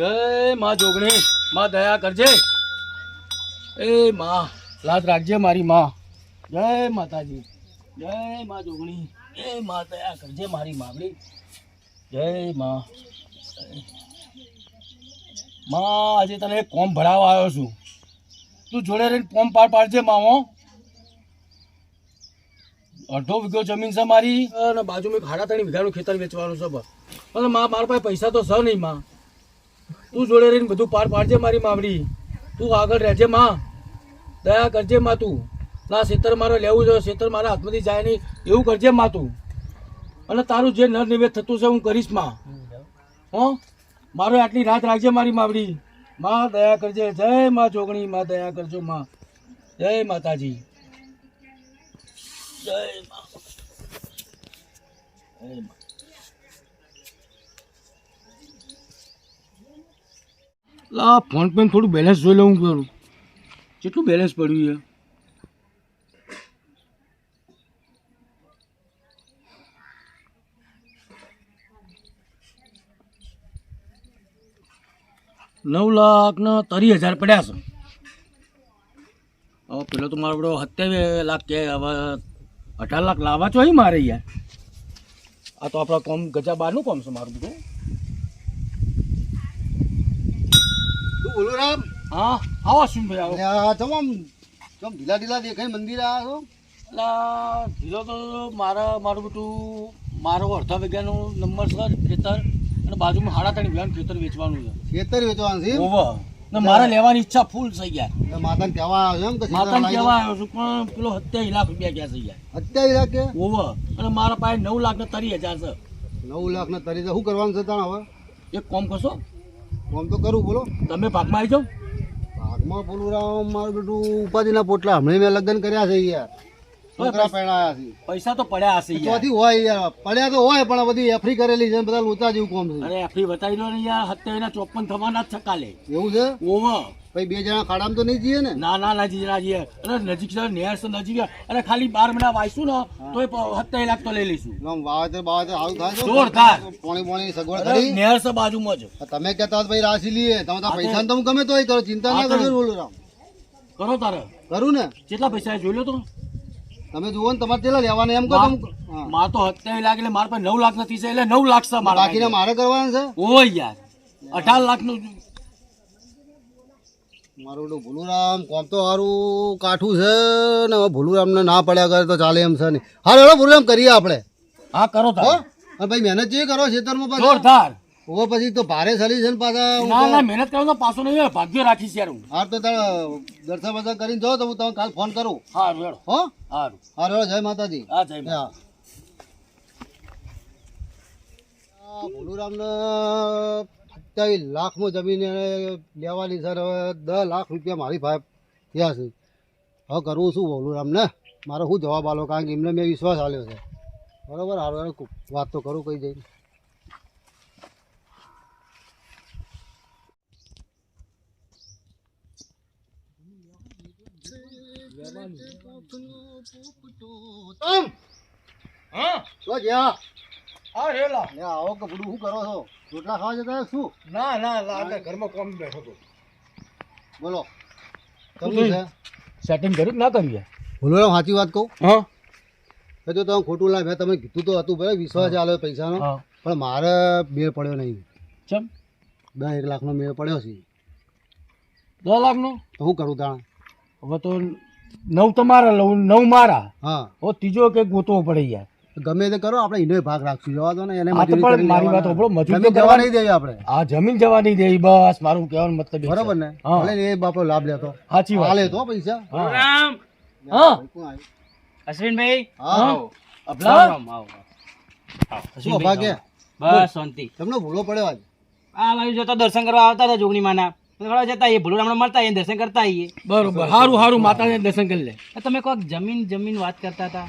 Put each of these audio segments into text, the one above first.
જય માં જોગણી, માં દયા કરજે. એ માં લાત રાખજે મારી માં. જય માતાજી, જય માં જોગણી, એ માં દયા કરજે મારી માવડી. જય માં. માં, આજે તને એક કોમ ભરાવા આવ્યો છું. તું જોડે રહીને કોમ પાર પાડજે માવો અડધો વીઘો જમીન છે મારી. અને બાજુમાં ખાડા ત્રણ વીઘાનું ખેતર વેચવાનું છે માં, મારા પાસે પૈસા તો છે નહીં, માં. તું જોડે રહીને બધું પાર પાડજે મારી માવડી. તું આગળ રહેજે માં. દયા કરજે માં તું. ના, શેતર મારે લેવું જોઈએ શેતર મારા હાથમાંથી જાય નહીં. એવું કરજે માં તું. અને તારું જે નર નિવેદ થતું છે, હું કરીશમાં. હો? મારો આટલી રાત રાખજે મારી માવડી. માં, દયા કરજે. જય માં જોગણી માં દયા કરજો માં. જય માતાજી. જય માં. જય માં. લા ફોન પે થોડું બેલેન્સ જોઈ લઉં કરું કેટલું બેલેન્સ પડ્યું છે? નવ લાખ ને તરી હજાર પડ્યા છે. હવે પેલો તો મારો બધો સત્યાવીસ લાખ કે હવે અઢાર લાખ લાવવા છો મારે યાર. આ તો આપણા કોમ ગજા બહારનું કોમ છે મારું બધું. તું બોલો રામ? હા આવો શું ભાઈ આવો. તમામ તમ ઢીલા ઢીલા દેખાય મંદિર આ છો એટલે ધીરો તો મારા મારું બધું મારો અડધા વીઘાનો નંબર છે ખેતર અને બાજુમાં સાડા ત્રણ વીઘાનું ખેતર વેચવાનું છે. ખેતર વેચવાનું છે? ઓવર ને મારે લેવાની ઈચ્છા ફૂલ થઈ ગયા માતાને કહેવા આવ્યો એમ માતાને કહેવા આવ્યો છું પણ પેલો સત્યાવીસ લાખ રૂપિયા ગયા થઈ ગયા દો. અત્યારે કે? ઓવર અને મારા પાસે નવ લાખ ને તરી હજાર છે. નવ લાખ ને તરી શું કરવાનું છે તાણ હવે? એક કોમ કરશો? આમ તો કરું બોલો. તમે પાકમાં આવી જાઓ. પાકમાં બોલું રામ મારું બેટું ઉપાધિના પોટલા હમણાં મેં લગ્ન કર્યા છે યાર. છોકરા પહેણાયા છે. પૈસા તો પડ્યા હશે ચોથી હોય યાર. પડ્યા તો હોય પણ બધી એફરી કરેલી છે બધા લોચા જેવું કોમ છે. અરે એફરી બતાવી દો ને યાર. હત્યા એના ચોપન થવાના જ છે કાલે એવું છે? ઓવર ભાઈ બે જણા ખાડામાં તો નહીં જઈએ ને? ના ના ના જઈએ ના જઈએ અરે નજીક છે નેર છે નજીક. અને ખાલી બાર મહિના વાંચશું ને તો સત્યાવીસ લાખ તો લઈ લઈશું. આમ વાવેતર બાવેતર આવું થાય જોરદાર. પોણી પોણી સગવડ કરી નેર છે બાજુમાં જ. તમે કહેતા ભાઈ રાશી લઈએ. તમે તો પૈસા તો હું ગમે તો કરો. ચિંતા ના કરજો બોલું રામ કરો તારે. કરું ને? કેટલા પૈસા? જોઈ લો તો. તમે જુઓ ને તમારે કેટલા લેવાના એમ કહો તમે માર તો સત્યાવીસ લાખ એટલે મારા પાસે નવ લાખ નથી છે એટલે નવ લાખ છે મારા બાકીના મારે કરવાના છે? ઓ યાર. અઢાર લાખનું મારું ભૂલુરામ ભોલુરામ કોમ તો સારું કાઠું છે ને હવે ભોલુરામને ના પડ્યા કરે તો ચાલે એમ છે ને. હા હેડો ભૂલુરામ કરીએ આપણે. હા કરો તો અને ભાઈ મહેનત જે કરો ખેતરમાં પાછા. જોરદાર. ઓ પછી તો ભારે સલી છે ને પાછા. ના ના મહેનત કરો તો પાછો નહીં. ભાગ્ય રાખીશ યાર હું. હાર તો તારે દર્શન બર્શન કરીને જાઓ તો હું તમને કાલ ફોન કરું. હારું હેડો. હો? હારું. હા હેડો જય માતાજી. હા જય. હા. ભોલુરામને સત્યાવીસ લાખમાં જમીન લેવાની સર હવે દસ લાખ રૂપિયા મારી પાસે થયા છે. હવે કરવું શું બોલું ભોલુરામને મારો શું જવાબ આલો? કારણ કે એમને મેં વિશ્વાસ આલ્યો છે. બરાબર? હારું વાત તો કરું કઈ જઈને હા? જ્યાં. હા આવો કપડું શું કરો છો? રોટલા ખાવા જતા શું? ના ના લાગે ઘરમાં કોમ બેઠો તો બોલો. છે? સેટિંગ કર્યું ના કર્યું બોલો સાચી વાત કહું. હા. એ તો તમે ખોટું લાગે મેં તમે કીધું તો હતું ભાઈ વિશ્વાસ ચાલે પૈસાનો. પણ મારે મેળ પડ્યો નહીં. ચમ? દસ એક લાખનો મેળ પડ્યો છે. દસ લાખનો? તો શું કરું તાણ? હવે તો નવ તો મારા લઉં નવ મારા. હા. હવે ત્રીજો કે ગોતવો પડે યાર. ગમે તે કરો આપણે એનો ભાગ રાખશું. જવા દો ને એને પણ મારી વાત. સાંભળો, મજૂરી તો જવા નહીં દેવી આપણે. આ જમીન જવા નહીં દેવી બસ મારું કહેવાનો મતલબ બરોબર ને. ભલે એ બાપો લાભ લેતો. સાચી વાત હાલે તો પૈસા. રામ હા? અશ્વિનભાઈ? હા. આવો. શું ભાગ્ય? બસ શાંતિ. તમને ભૂલો પડ્યો આજ? આ બાજુ જતા દર્શન કરવા આવતા હતા જોગણી માના. થોડા જતા એ ભૂલું હમણાં મળતા દર્શન કરતા આવીએ. બરોબર હારું સારું માતાને દર્શન કરી લે. તમે કોઈક જમીન જમીન વાત કરતા હતા?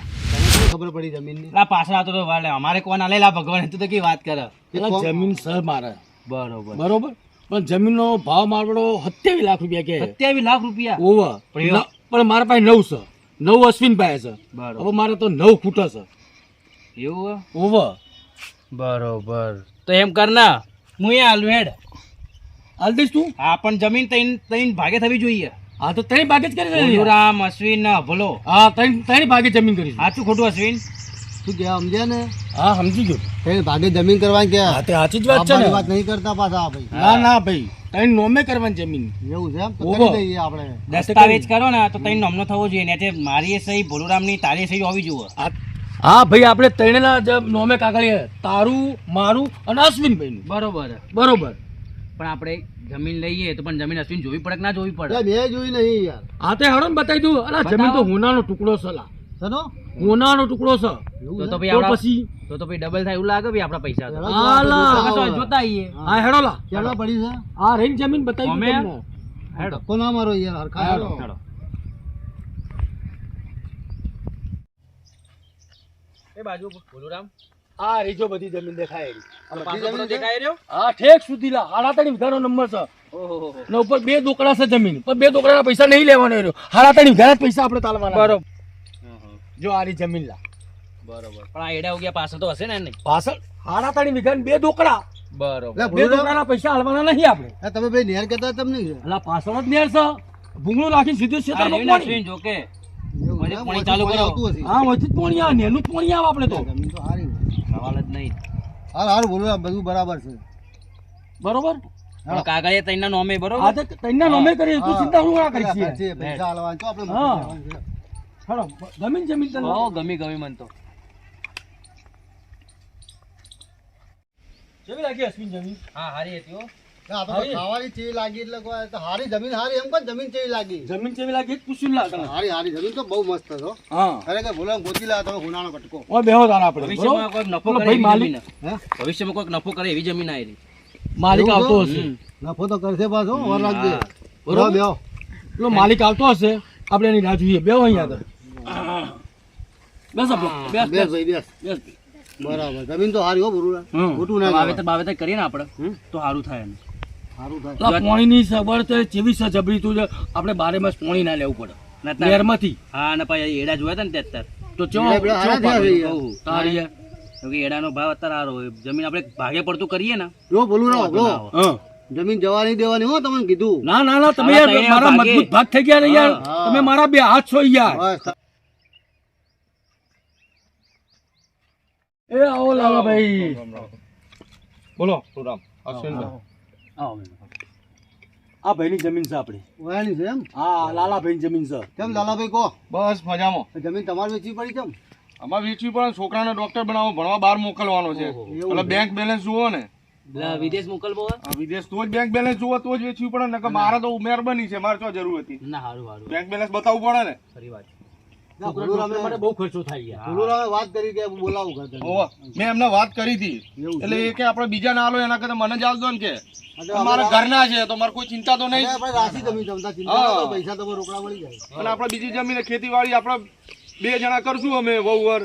ખબર પડી જમીનની? આ પાછળ આવતો તો વાલે અમારે કોણ આલેલા ભગવાન તું તો કઈ વાત કરે? એટલે જમીન સર મારે. બરોબર. બરોબર? પણ જમીનનો ભાવ મારો સત્યાવીસ લાખ રૂપિયા કે સત્યાવીસ લાખ રૂપિયા? ઓવર પણ મારા પાસે નવ છે. નવ અશ્વિન પાસે છે. બરોબર. હવે મારે તો નવ ફૂટ છે. એવું? ઓવર બરોબર. તો એમ કર ના હું એ હાલ હેડ. હાલ દઈશ તું? હા પણ જમીન ત્રણ ત્રણ ભાગે થવી જોઈએ. હા તો ત્રણ ભાગે જ કરી રામ અશ્વિન ને ભોલો. હા ત્રણ ત્રણ ભાગે જમીન કરી સાચું ખોટું અશ્વિન? શું કહેવા સમજ્યા ને? હા સમજી ગયો. ત્રણ ભાગે જમીન કરવાની કે હા તે સાચી જ વાત છે ને. વાત નહીં કરતા પાછા ભાઈ. ના ના ભાઈ. ત્રણ નોમે કરવાની જમીન. એવું છે તો કરી દઈએ આપણે. દસ્તાવેજ કરો ને તો ત્રણ નોમનો થવો જોઈએ. ને તે મારી એ સહી ભોલુરામની તારી સહી હોવી જોઈએ હા ભાઈ આપણે ત્રણેના નોમે કાગળીએ. તારું મારું અને અશ્વિનભાઈનું. બરોબર. બરોબર. પણ આપણે જમીન લઈએ તો પણ જમીન અશ્વિન જોવી પડે કે ના જોવી પડે? મેં જોઈ નહીં યાર. હા તે હડો બતાવી દઉં. અલા જમીન તો હોનાનો ટુકડો છે લા સનો હોનાનો ટુકડો છે. તો તો ભાઈ આપણા પછી? તો તો ભાઈ ડબલ થાય એવું લાગે ભાઈ આપણા પૈસા તો. આલા. તો તો જોતા આઈએ હા. હેડો. લા કેટલા પડી છે? આ રેન જમીન બતાવી દઉં તમને. હેડો. કોના મારો યાર હરખા હેડો. હેડો. એ બાજુ ભોલુરામ આ રીજો બધી જમીન દેખાય જમીન દેખાય રહ્યો? હા ઠેક સુધી લા હાડા ત્રણ નંબર છે. ઓહો ને ઉપર બે દોકડા છે જમીન. પણ બે દોકડાના પૈસા નહીં લેવાનો રહ્યો. હાડા ત્રણ પૈસા આપણે તાલવાના. બરોબર. જો આ રી જમીન લા બરોબર. પણ આ એડા ઉગ્યા પાછળ તો હશે ને નહીં પાછળ હાડા ત્રણ બે દોકડા. બરોબર. બે દોકડાના પૈસા હાલવાના નહીં આપણે. તમે ભાઈ નેર કહેતા તમને નહીં. અલા પાછળ જ નેર છે. ભૂંગળું રાખીને સીધું ક્ષેત્રમાં રહ્યું પાણી. ચાલુ કરો. હશે. હા વચ્ચે પાણી આવે નેનું પાણી આવે આપણે તો. સવાલ જ નહીં. હાલ હાલ બોલો બધું બરાબર છે. બરોબર? પણ કાગળિયા ત્રણના નોમે બરોબર? આ તો તૈના નોમે કરી તું ચિંતા હું ના કરી છે પૈસા હાલવાના તો આપણે. હાલો જમીન જમીન તને. હો ગમી ગમી મન તો. કેવી લાગી અશ્વિન જમીન. હા હારી હતી હો. આ તો ખાવાની ચેવી લાગી એટલે કોઈ તો હારી જમીન હારી એમ કોણ જમીન ચેવી લાગી? જમીન કેવી લાગી? પૂછ્યું લા તને. હારી હારી જમીન તો બહુ મસ્ત હતો. હા. ખરેખર બોલો ગોતી લા તમે હુનાનો કટકો. ઓય બેહો તારા આપણે. ભવિષ્યમાં બરોબર? નફો કરે એવી માલિક. જમીન ભવિષ્યમાં કોઈક નફો કરે એવી જમીન આવેલી માલિક આવતો હશે. નફો તો કરશે પાછો વર રાખજે. બરોબર. બરોબર? બેહો. પેલો માલિક આવતો હશે. આપણે એની રાહ જોઈએ. બેહો અહીંયા આગળ. બેસ બેસ બેસ બેસ. બેસ. બેસ. બરાબર. જમીન તો હારી હો બરુડા ખોટું ના વાવેતર કહેવાય. બાવેતર કરીએ ને આપણે? તો સારું થાય એમ. પાણીની સગવડ તો જેવી છે? તું આપણે બારે માસ પાણી ના લેવું પડે. નહેરમાંથી હા અને પછી એડા જોયા હતા ને અત્યારે. તો ચો એડા બેડા હારા થયા છે યાર. કહું. તારી યાર. કેમ કે એડાનો ભાવ અત્યારે સારો જમીન આપણે ભાગે પડતું કરીએ ને. જો બોલું ના જમીન જવા નહીં દેવાની હો તમને કીધું. ના ના ના તમે યાર મારા મજબૂત ભાગ થઈ ગયા ને યાર. તમે મારા બે હાથ છો યાર. એ આવો લાલા ભાઈ બોલો આવો આ ભાઈની જમીન છે આપણી. વયાની છે એમ? હા લાલાભાઈની જમીન છે. કેમ લાલાભાઈ કહો? બસ મજામાં. જમીન તમારે વેચવી પડી કેમ? અમારે વેચવી પણ છોકરાને ડોક્ટર બનાવો ભણવા બહાર મોકલવાનો છે. એટલે બેંક બેલેન્સ જુઓ ને. વિદેશ મોકલવો વિદેશ તો જ બેંક બેલેન્સ જુઓ તો જ વેચવી પડે ને. કે મારે તો ઉમેર બની છે. મારે શું જરૂર હતી. ના સારું સારું બેંક બેલેન્સ બતાવવું પડે ને. ખરી વાત મેં એમને વાત કરી હતી. એટલે એ કે આપણે બીજા ના આલો એના કરતા મને જ ને કે. મારા ઘરના છે તો મારે કોઈ ચિંતા તો નહીં. પૈસા તમે રોકડા મળી જાય. અને આપણે બીજી જમીન ખેતીવાડી આપણે બે જણા કરશું અમે વહુવર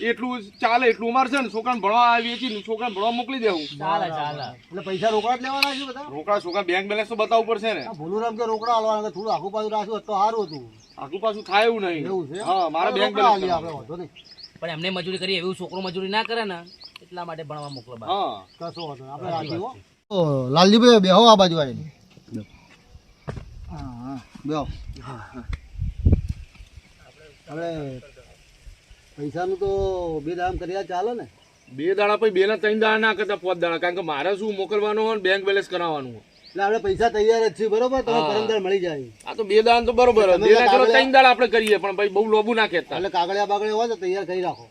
એટલું ચાલે એટલું અમારે છે ને છોકરાને ભણવા આવીએ છીએ છોકરાને ભણવા મોકલી દેવું ચાલે ચાલે. એટલે પૈસા રોકડા જ લેવાના છે બધા? રોકડા છોકરા બેંક બેલેન્સ તો બતાવવું પડશે ને. આ ભોલુરામ કે રોકડા હાલવાના થોડું આખું પાછું રાખ્યું તો સારું હતું. આખું પાછું થાય એવું નહીં. એવું છે? હા મારા બેંક બેલેન્સ આપણે વાંધો નહીં. પણ એમને મજૂરી કરી એવું છોકરો મજૂરી ના કરે ને એટલા માટે ભણવા મોકલો. હા. કશો વાંધો આપણે રાખી ઓ, લાલજીભાઈ બેહો આ બાજુ આવીને બેહો. આપણે પૈસાનું તો બે દામ કર્યા ચાલે ને. બે દાડા પછી બે ના ત્રણ દાડા ના કરતા પાંચ દાડા. કારણ કે મારે શું મોકલવાનું હોય બેંક બેલેન્સ કરાવવાનું હોય. એટલે આપણે પૈસા તૈયાર જ છે બરોબર? તમે પરમદાર મળી જાય. આ તો બે દાડા તો બરોબર બે ના કરો ત્રણ દાડા આપણે કરીએ પણ ભાઈ બહુ લોબુ ના કહેતા. એટલે કાગળિયા બાગળિયા હોય તો તૈયાર કરી રાખો.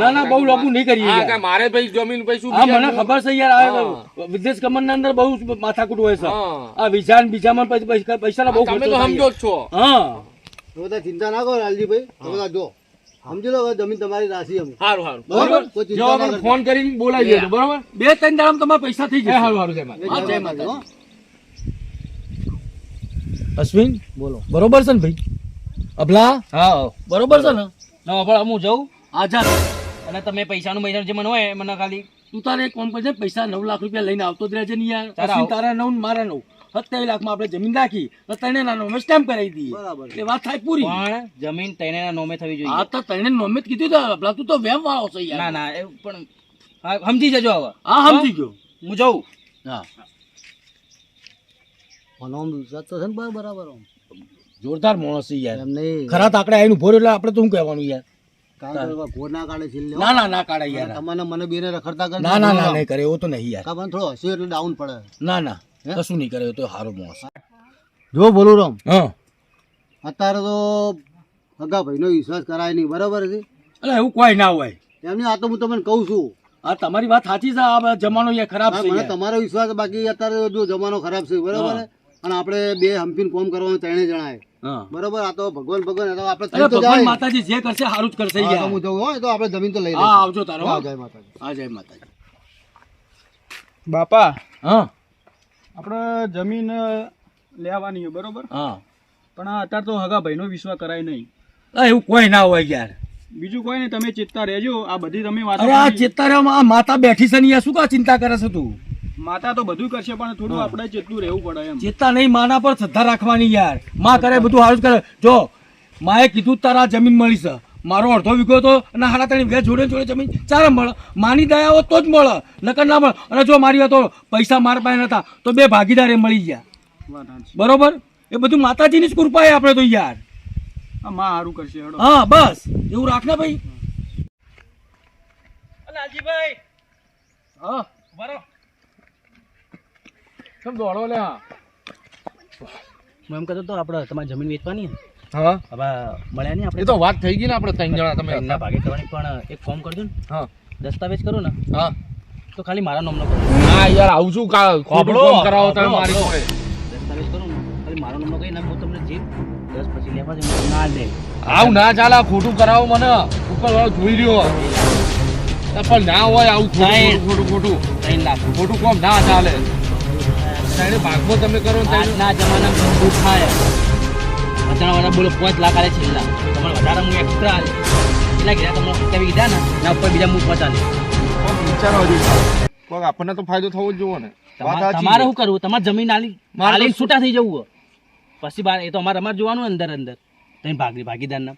ના ના બહુ લોબુ નહીં કરીએ મારે ભાઈ જમીન ભાઈ શું હા મને ખબર છે યાર વિદેશ કમન અંદર બહુ માથાકૂટ હોય છે. આ વિઝા ને બીજામાં પછી પૈસા પૈસાનો બહુ તમે તો સમજો જ છો. હા. તો બધા ચિંતા ના કરો લાલજી ભાઈ બધા જો સમજી લો હવે જમીન તમારી રાશી અમે. સારું સારું બરોબર? ના. ફોન કરીને બોલાવી દેજો બરોબર? બે ત્રણ દાડા તમારા પૈસા થઈ જાય સારું સારું જય માતા. અશ્વિન? બોલો. બરોબર છે ને ભાઈ? અભલા? હા. બરોબર છે ને? ના પણ હું જઉં. આજાદ અને તમે પૈસાનું મહિના જે મને હોય મને ખાલી તું તારે એક કામ કરજે પૈસા નવ લાખ રૂપિયા લઈને આવતો જ રહેજે ને યાર. તારા તારા નવ મારા નવ. સત્યાવીસ લાખમાં આપણે જમીન રાખી તો ત્રણે ના નોમે સ્ટેમ્પ કરાવી દઈએ. બરાબર. એ વાત થાય પૂરી. પણ જમીન તૈનેના નોમે થવી જોઈએ. આ તો ત્રણે નોમે જ કીધું તો તું તો વેમ વાળો છે યાર. ના ના એ પણ સમજી જજો હવે. હા સમજી ગયો. હું જઉં. હા. મને આમ તો છે ને બરાબર બરાબર જોરદાર માણસ છે યાર. એમને ખરા તાકડે આવીને ભોર એટલે આપણે તો શું કહેવાનું યાર? ના કાઢે છે ના ના ના કાઢે યાર. તમને મને બેને રખડતા કરે ના ના ના નહીં કરે એવું તો નહીં યાર. કાં થોડો એટલે ડાઉન પડે. ના ના. કશું નહીં કરે તો સારો માણસ. જો બોલું રામ હા. અત્યારે તો હગા ભાઈનો વિશ્વાસ કરાય નહીં બરાબર છે? એટલે એવું કોઈ ના હોય. એમની આ તો હું તમને કહું છું. આ તમારી વાત સાચી છે આ જમાનો એ ખરાબ છે મને તમારો વિશ્વાસ બાકી અત્યારે જો જમાનો ખરાબ છે બરાબર અને આપણે બે હંપીન કોમ કરવાનું ત્રણે જણાય. હા. બરાબર આ તો ભગવાન ભગવાન તો આપણે તો ભગવાન માતાજી જે કરશે સારું જ કરશે હા, હું જવું હોય તો આપણે જમીન તો લઈ આવજો તારો હા, જય માતાજી. હા જય માતાજી. બાપા. હા. આપણે જમીન લેવાની હોય બરોબર? હા. પણ આ અત્યારે તો હગા ભાઈનો વિશ્વાસ કરાય નહીં. એવું કોઈ ના હોય યાર. બીજું કોઈ નહીં તમે ચિંતા રહેજો. આ બધી તમે વાતો અરે આ. ચેતારામાં આ માતા બેઠી છે ને શું કા ચિંતા કરે છે તું? માતા તો બધું કરશે પણ થોડું આપણે ચેતલું રહેવું પડે એમ. ચેતતા નહીં માના પર શ્રદ્ધા રાખવાની યાર. માં કરે બધું સારું કરે. જો માએ કીધું તારા જમીન મળી છે. મારો અડધો વીઘો તો અને હાડા ત્રણ વીઘા જોડે જોડે જમીન ચાલે મળે. માની દયા હોત તો જ મળે. નકર ના મળે. અને જો મારી હતો પૈસા મારા પાસે નતા તો બે ભાગીદાર એ મળી ગયા. બરોબર? એ બધું માતાજીની જ કૃપા એ આપણે તો યાર. આ માં સારું કરશે હા બસ. એવું રાખ ને ભાઈ. લાલજીભાઈ હા? બરો. કેમ દોડો લે હા હું એમ કહેતો તો આપણે તમારી જમીન વેચવાની. ને હા? હવે મળ્યા નહીં એ તો વાત થઈ ગઈ ને આપણે ત્રણ જણા તમે એમના ભાગે કરવાની પણ એક ફોર્મ કરજો ને. હા. દસ્તાવેજ કરો ને. હા. તો ખાલી મારા નામનો હા યાર આવું છું કા ખોટું કરાવો તમે મારી જોડે. દસ્તાવેજ કરો ને. ખાલી મારો નામનો કહીને હું તમને જે દસ પછી લેવા છે ના દે આવું ના ચાલે ખોટું કરાવો મને. ઉપર વાળો જોઈ રહ્યો પણ ના હોય આવું. ખોટું ખોટું ખોટું ત્રણ લાખ. ખોટું કોમ ના ચાલે. ભાગમાં તમે કરો ના જમાના થાય. અત્યારના વાળા બોલો પાંચ લાખ આલે છેલ્લા તમારે વધારે હું એક્સ્ટ્રા આલે. એટલા ગયા તમે સત્યાવી કીધા ને? ના ઉપર બીજા હું પાંચ આલે. વિચારો હજી. આપણને તો ફાયદો થવો જ જોવો ને. તમારે શું કરવું? તમારે જમીન આલી શું- છૂટા થઈ જવું હોય. પછી બાર એ તો અમારે અમારે જોવાનું અંદર અંદર. તમે ભાગી ભાગીદારના.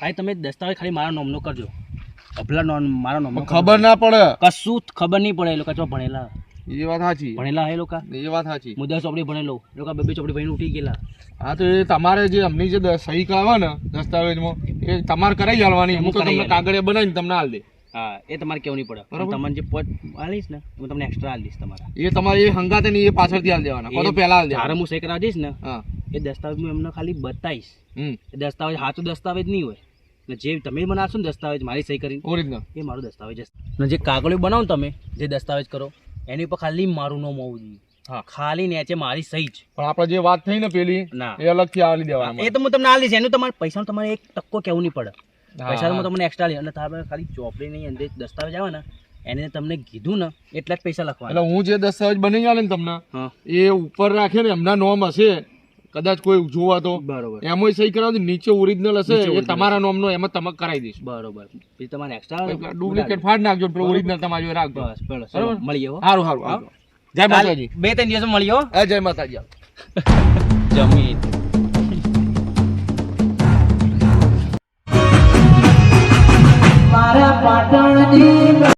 ભાઈ તમે દસ્તાવેજ ખાલી મારા નોમનો કરજો. અભલા નોમ મારા નોમ ખબર ના પડે. કશું ખબર નહીં પડે. એ લોકો ભણેલા. એ વાત સાચી. ભણેલા એ લોકો? એ વાત સાચી. હું દસ ચોપડી ભણેલો. એ લોકો બે બે ચોપડી ભણીને ઉઠી ગયેલા. હા તો એ તમારે જે અમની જે સહી કરાવે ને દસ્તાવેજમાં એ તમારે કરાવી આલવાની. હું તો તમને કાગળે બનાવીને તમને આલ દે. હા એ તમારે કેવું નહીં પડે બરાબર. તમને જે પોત આલીશ ને હું તમને એક્સ્ટ્રા આલીશ તમારા. એ તમારે એ હંગાતે ને એ પાછળથી આલ દેવાના. કો પહેલા આલ જ્યારે દેવાના હું સહી કરાવી દઈશ ને હા. એ દસ્તાવેજ હું એમને ખાલી બતાવીશ. એ દસ્તાવેજ સાચું દસ્તાવેજ નહીં હોય. ને જે તમે બનાવશો ને દસ્તાવેજ મારી સહી કરીને ઓરિજિનલ. એ મારો દસ્તાવેજ હશે. ને જે કાગળિયો બનાવો તમે જે દસ્તાવેજ કરો એની ઉપર ખાલી મારું નામ હોવું જોઈએ. હા. ખાલી નેચે મારી સહી જ. પણ આપણે જે વાત થઈ ને પેલી એ અલગથી આલી દેવાની એ તો હું તમને આ લઈશ એનું તમારે પૈસાનું તમારે એક ટક્કો કહેવું નહીં પડે. પૈસા તો હું તમને એક્સ્ટ્રા લઈ અને તમારે ખાલી ચોપડીની અંદર દસ્તાવેજ આવે ને એને તમને કીધું ને એટલા જ પૈસા એટલે હું જે દસ્તાવેજ બની ગયા ને તમને એ ઉપર રાખે ને એમના નોમ હશે કદાચ કોઈ જોવા તો બરોબર. એમાં સહી કરાવો નીચે ઓરિજિનલ હશે એ તમારા નોમનો એમાં તમે કરાવી દઈશું. બરોબર. પછી તમારે એક્સ્ટ્રા ડુપ્લિકેટ ફાડ નાખજો ઓરિજિનલ તમારી જોડે રાખજો. બસ બરોબર. મળીએ હો. સારું સારું. જય માતાજી. બે ત્રણ દિવસ મળીએ હે. હા, જય માતાજી. જમીન. મારા પાટણની